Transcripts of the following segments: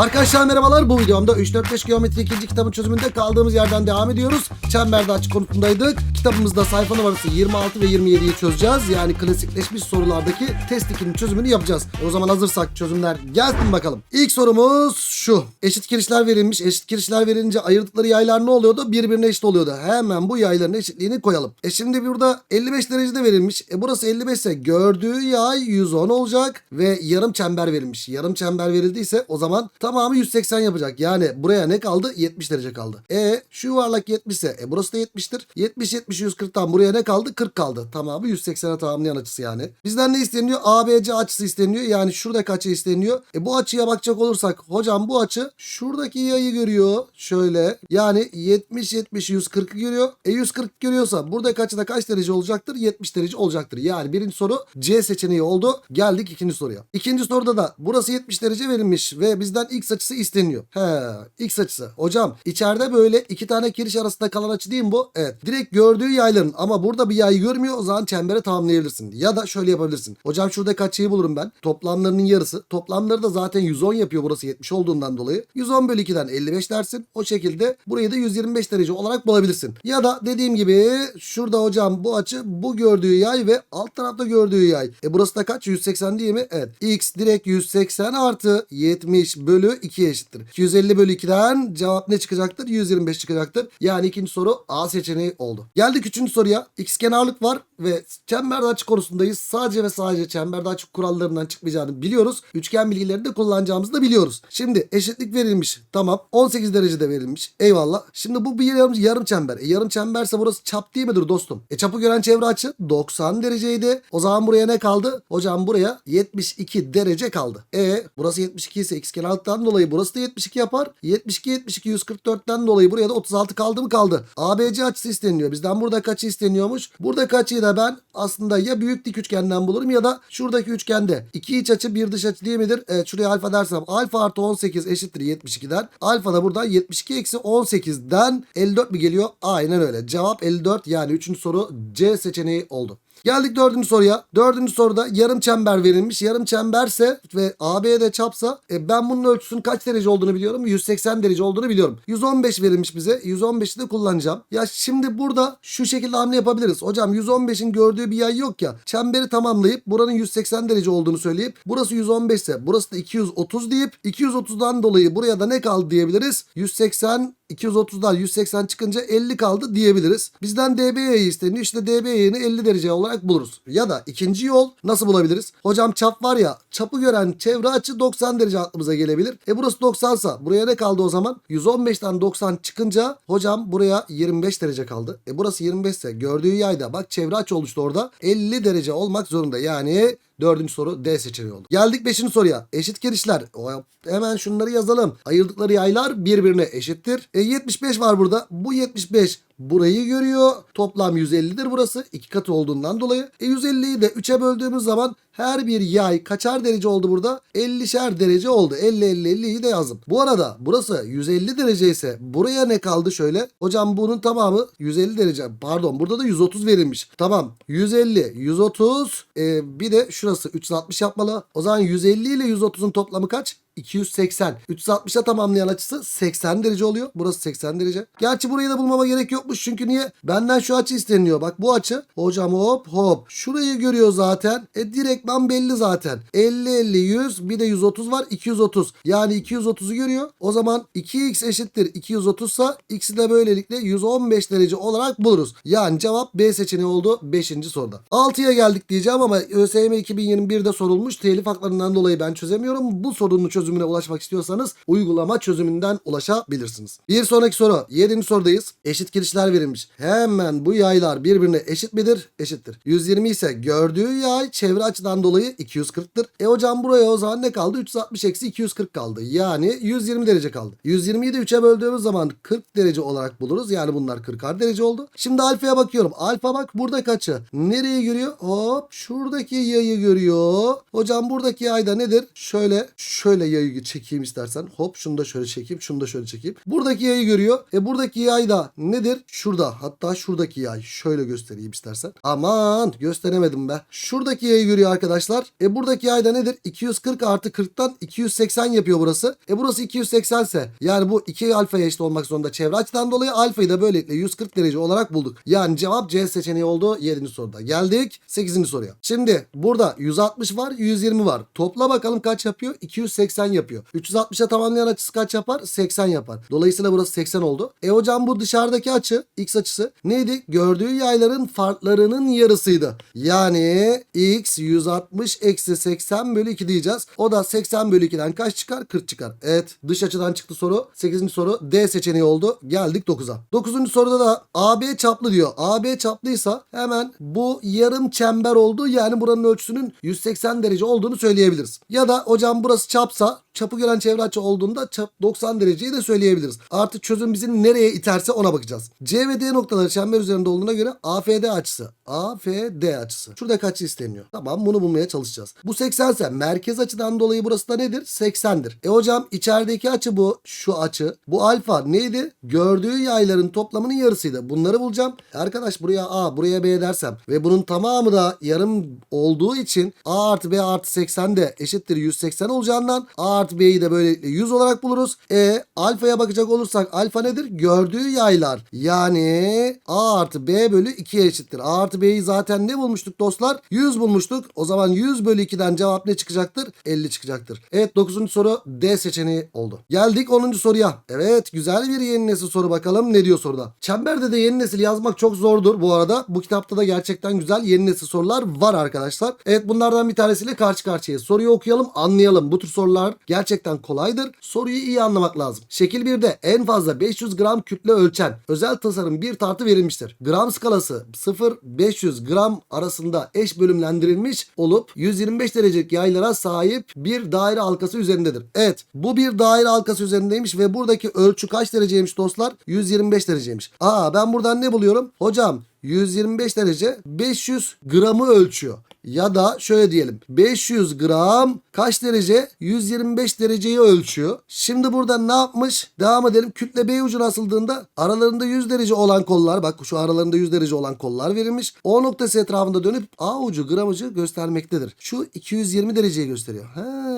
Arkadaşlar merhabalar. Bu videomda 3-4-5 geometri 2. kitabın çözümünde kaldığımız yerden devam ediyoruz. Çemberde açık konusundaydık. Kitabımızda sayfa numarası 26 ve 27'yi çözeceğiz. Yani klasikleşmiş sorulardaki test 2'nin çözümünü yapacağız. E o zaman hazırsak çözümler gelsin bakalım. İlk sorumuz şu. Eşit kirişler verilmiş. Eşit kirişler verilince ayırdıkları yaylar ne oluyordu? Birbirine eşit oluyordu. Hemen bu yayların eşitliğini koyalım. E şimdi burada 55 derecede verilmiş. E burası 55 ise gördüğü yay 110 olacak ve yarım çember verilmiş. Yarım çember verildiyse o zaman tamamı 180 yapacak. Yani buraya ne kaldı? 70 derece kaldı. E şu yuvarlak 70 ise e burası da 70'tir. 70 70 140'tan buraya ne kaldı? 40 kaldı. Tamamı 180'e tamamlayan açısı yani. Bizden ne isteniyor? ABC açısı isteniyor. Yani şuradaki açı isteniyor. E bu açıya bakacak olursak hocam bu açı şuradaki yayı görüyor. Şöyle yani 70 70 140'ı görüyor. E 140 görüyorsa buradaki açıda kaç derece olacaktır? 70 derece olacaktır. Yani birinci soru C seçeneği oldu. Geldik ikinci soruya. İkinci soruda da burası 70 derece verilmiş ve bizden x açısı isteniyor. He x açısı. Hocam içeride böyle iki tane kiriş arasında kalan açı değil mi bu? Evet. Direkt gördüğü yayların ama burada bir yay görmüyor o zaman çembere tamamlayabilirsin. Ya da şöyle yapabilirsin. Hocam şuradaki açıyı bulurum ben. Toplamlarının yarısı. Toplamları da zaten 110 yapıyor burası 70 olduğundan dolayı. 110 bölü 2'den 55 dersin. O şekilde burayı da 125 derece olarak bulabilirsin. Ya da dediğim gibi şurada hocam bu açı bu gördüğü yay ve alt tarafta gördüğü yay. E burası da kaç? 180 değil mi? Evet. X direkt 180 artı 70 bölü 2'ye eşittir. 250 bölü 2'den cevap ne çıkacaktır? 125 çıkacaktır. Yani ikinci soru A seçeneği oldu. Geldik üçüncü soruya. X kenarlık var ve çemberde açı konusundayız. Sadece ve sadece çemberde açı kurallarından çıkmayacağını biliyoruz. Üçgen bilgilerini de kullanacağımızı da biliyoruz. Şimdi eşitlik verilmiş. Tamam. 18 derecede verilmiş. Eyvallah. Şimdi bu bir yarım, yarım çember. E, yarım çemberse burası çap değil midir dostum? E çapı gören çevre açı 90 dereceydi. O zaman buraya ne kaldı? Hocam buraya 72 derece kaldı. E burası 72 ise x kenarlıktan dolayı burası da 72 yapar. 72 72 144'ten dolayı buraya da 36 kaldı mı kaldı. ABC açısı isteniyor. Bizden burada kaçı isteniyormuş? Burada kaçıyı da ben aslında ya büyük dik üçgenden bulurum ya da şuradaki üçgende iki iç açı bir dış açı değil midir? Evet şuraya alfa dersem alfa artı 18 eşittir 72'den. Alfa da buradan 72 eksi 18'den 54 mi geliyor? Aynen öyle. Cevap 54 yani 3. soru C seçeneği oldu. Geldik dördüncü soruya. Dördüncü soruda yarım çember verilmiş. Yarım çemberse ve AB'de çapsa e, ben bunun ölçüsünün kaç derece olduğunu biliyorum. 180 derece olduğunu biliyorum. 115 verilmiş bize. 115'i de kullanacağım. Ya şimdi burada şu şekilde hamle yapabiliriz. Hocam 115'in gördüğü bir yay yok ya. Çemberi tamamlayıp buranın 180 derece olduğunu söyleyip burası 115 ise burası da 230 deyip 230'dan dolayı buraya da ne kaldı diyebiliriz? 180 230'dan 180 çıkınca 50 kaldı diyebiliriz. Bizden DB'yi isteniyor. İşte DB'yi 50 derece olarak buluruz. Ya da ikinci yol nasıl bulabiliriz? Hocam çap var ya çapı gören çevre açı 90 derece aklımıza gelebilir. E burası 90 sa buraya ne kaldı o zaman? 115'ten 90 çıkınca hocam buraya 25 derece kaldı. E burası 25 ise gördüğü yayda bak çevre açı oluştu orada 50 derece olmak zorunda. Yani Dördüncü soru D seçeneği oldu. Geldik beşinci soruya. Eşit kirişler. O, hemen şunları yazalım. Ayırdıkları yaylar birbirine eşittir. E, 75 var burada. Bu 75 burayı görüyor. Toplam 150'dir burası. iki katı olduğundan dolayı. E 150'yi de 3'e böldüğümüz zaman her bir yay kaçar derece oldu burada? 50'şer derece oldu. 50 50 50'yi de yazdım. Bu arada burası 150 derece ise buraya ne kaldı şöyle? Hocam bunun tamamı 150 derece. Pardon burada da 130 verilmiş. Tamam. 150, 130 e, bir de şurası 360 yapmalı. O zaman 150 ile 130'un toplamı kaç? 280. 360'a tamamlayan açısı 80 derece oluyor. Burası 80 derece. Gerçi burayı da bulmama gerek yokmuş. Çünkü niye? Benden şu açı isteniyor. Bak bu açı. Hocam hop hop. Şurayı görüyor zaten. E direktman belli zaten. 50 50 100 bir de 130 var. 230. Yani 230'u görüyor. O zaman 2x eşittir 230 sa x'i de böylelikle 115 derece olarak buluruz. Yani cevap B seçeneği oldu 5. soruda. 6'ya geldik diyeceğim ama ÖSYM 2021'de sorulmuş. Telif haklarından dolayı ben çözemiyorum. Bu sorunun çözümüne ulaşmak istiyorsanız uygulama çözümünden ulaşabilirsiniz. Bir sonraki soru. 7. sorudayız. Eşit kirişler verilmiş. Hemen bu yaylar birbirine eşit midir? Eşittir. 120 ise gördüğü yay çevre açıdan dolayı 240'tır. E hocam buraya o zaman ne kaldı? 360 eksi 240 kaldı. Yani 120 derece kaldı. 120'yi de 3'e böldüğümüz zaman 40 derece olarak buluruz. Yani bunlar 40'ar derece oldu. Şimdi alfaya bakıyorum. Alfa bak burada kaçı? Nereyi görüyor? Hop şuradaki yayı görüyor. Hocam buradaki yay da nedir? Şöyle şöyle yayı çekeyim istersen. Hop şunu da şöyle çekeyim. Şunu da şöyle çekeyim. Buradaki yayı görüyor. E buradaki yay da nedir? Şurada. Hatta şuradaki yay. Şöyle göstereyim istersen. Aman gösteremedim be. Şuradaki yayı görüyor arkadaşlar. E buradaki yay da nedir? 240 artı 40'tan 280 yapıyor burası. E burası 280 ise yani bu 2 alfaya eşit olmak zorunda çevre açıdan dolayı alfayı da böylelikle 140 derece olarak bulduk. Yani cevap C seçeneği oldu 7. soruda. Geldik 8. soruya. Şimdi burada 160 var 120 var. Topla bakalım kaç yapıyor? 280 yapıyor. 360'a tamamlayan açısı kaç yapar? 80 yapar. Dolayısıyla burası 80 oldu. E hocam bu dışarıdaki açı x açısı neydi? Gördüğü yayların farklarının yarısıydı. Yani x 160 eksi 80 bölü 2 diyeceğiz. O da 80 bölü 2'den kaç çıkar? 40 çıkar. Evet dış açıdan çıktı soru. 8. soru D seçeneği oldu. Geldik 9'a. 9. soruda da AB çaplı diyor. AB çaplıysa hemen bu yarım çember oldu. Yani buranın ölçüsünün 180 derece olduğunu söyleyebiliriz. Ya da hocam burası çapsa あ çapı gören çevre açı olduğunda çap 90 dereceyi de söyleyebiliriz. Artık çözüm bizi nereye iterse ona bakacağız. C ve D noktaları çember üzerinde olduğuna göre AFD açısı. AFD açısı. Şurada kaç isteniyor? Tamam bunu bulmaya çalışacağız. Bu 80 ise merkez açıdan dolayı burası da nedir? 80'dir. E hocam içerideki açı bu. Şu açı. Bu alfa neydi? Gördüğü yayların toplamının yarısıydı. Bunları bulacağım. Arkadaş buraya A buraya B dersem ve bunun tamamı da yarım olduğu için A artı B artı 80 de eşittir 180 olacağından A artı B'yi de böylelikle 100 olarak buluruz. E alfaya bakacak olursak alfa nedir? Gördüğü yaylar. Yani A artı B bölü 2'ye eşittir. A artı B'yi zaten ne bulmuştuk dostlar? 100 bulmuştuk. O zaman 100 bölü 2'den cevap ne çıkacaktır? 50 çıkacaktır. Evet 9. soru D seçeneği oldu. Geldik 10. soruya. Evet güzel bir yeni nesil soru bakalım ne diyor soruda. Çemberde de yeni nesil yazmak çok zordur bu arada. Bu kitapta da gerçekten güzel yeni nesil sorular var arkadaşlar. Evet bunlardan bir tanesiyle karşı karşıyayız. Soruyu okuyalım anlayalım. Bu tür sorular gerçekten kolaydır. Soruyu iyi anlamak lazım. Şekil 1'de en fazla 500 gram kütle ölçen özel tasarım bir tartı verilmiştir. Gram skalası 0-500 gram arasında eş bölümlendirilmiş olup 125 derecelik yaylara sahip bir daire halkası üzerindedir. Evet bu bir daire halkası üzerindeymiş ve buradaki ölçü kaç dereceymiş dostlar? 125 dereceymiş. Aa ben buradan ne buluyorum? Hocam 125 derece 500 gramı ölçüyor. Ya da şöyle diyelim 500 gram kaç derece? 125 dereceyi ölçüyor. Şimdi burada ne yapmış? Devam edelim. Kütle B ucuna asıldığında aralarında 100 derece olan kollar bak şu aralarında 100 derece olan kollar verilmiş. O noktası etrafında dönüp A ucu gram ucu göstermektedir. Şu 220 dereceyi gösteriyor. He.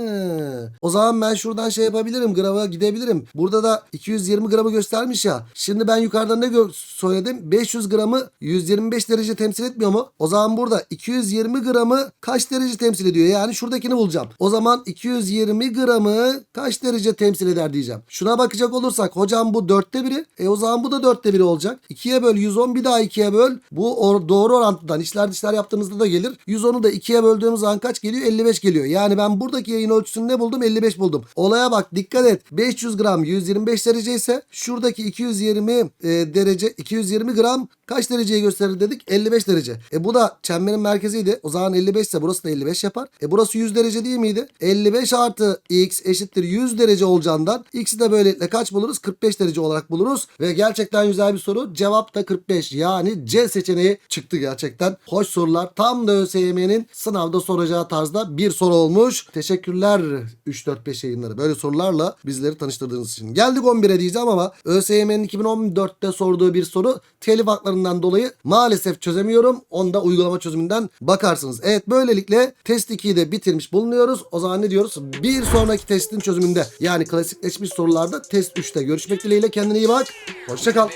O zaman ben şuradan şey yapabilirim. Grama gidebilirim. Burada da 220 gramı göstermiş ya. Şimdi ben yukarıdan ne söyledim? 500 gramı 125 derece temsil etmiyor mu? O zaman burada 220 gramı kaç derece temsil ediyor? Yani şuradakini bulacağım. O zaman 220 gramı kaç derece temsil eder diyeceğim. Şuna bakacak olursak hocam bu dörtte biri. E o zaman bu da dörtte biri olacak. 2'ye böl 110 bir daha 2'ye böl. Bu or- doğru orantıdan işler dışlar yaptığımızda da gelir. 110'u da 2'ye böldüğümüz zaman kaç geliyor? 55 geliyor. Yani ben buradaki yayın ölçüsünü ne buldum? 55 buldum. Olaya bak dikkat et. 500 gram 125 derece ise şuradaki 220 e, derece 220 gram kaç dereceyi gösterir dedik? 55 derece. E bu da çemberin merkeziydi. O zaman 55 ise burası da 55 yapar. E burası 100 derece değil miydi? 55 artı x eşittir 100 derece olacağından x'i de böylelikle kaç buluruz? 45 derece olarak buluruz. Ve gerçekten güzel bir soru. Cevap da 45. Yani C seçeneği çıktı gerçekten. Hoş sorular. Tam da ÖSYM'nin sınavda soracağı tarzda bir soru olmuş. Teşekkürler 3-4-5 yayınları. Böyle sorularla bizleri tanıştırdığınız için. Geldik 11'e diyeceğim ama ÖSYM'nin 2014'te sorduğu bir soru telif haklarından dolayı maalesef çözemiyorum. Onda uygulama çözümünden bakarsınız. Evet böylelikle test 2'yi de bitirmiş bulunuyoruz. O zaman ne diyoruz? Bir sonraki testin çözümünde yani klasikleşmiş sorularda test 3'te görüşmek dileğiyle. Kendine iyi bak. Hoşçakal.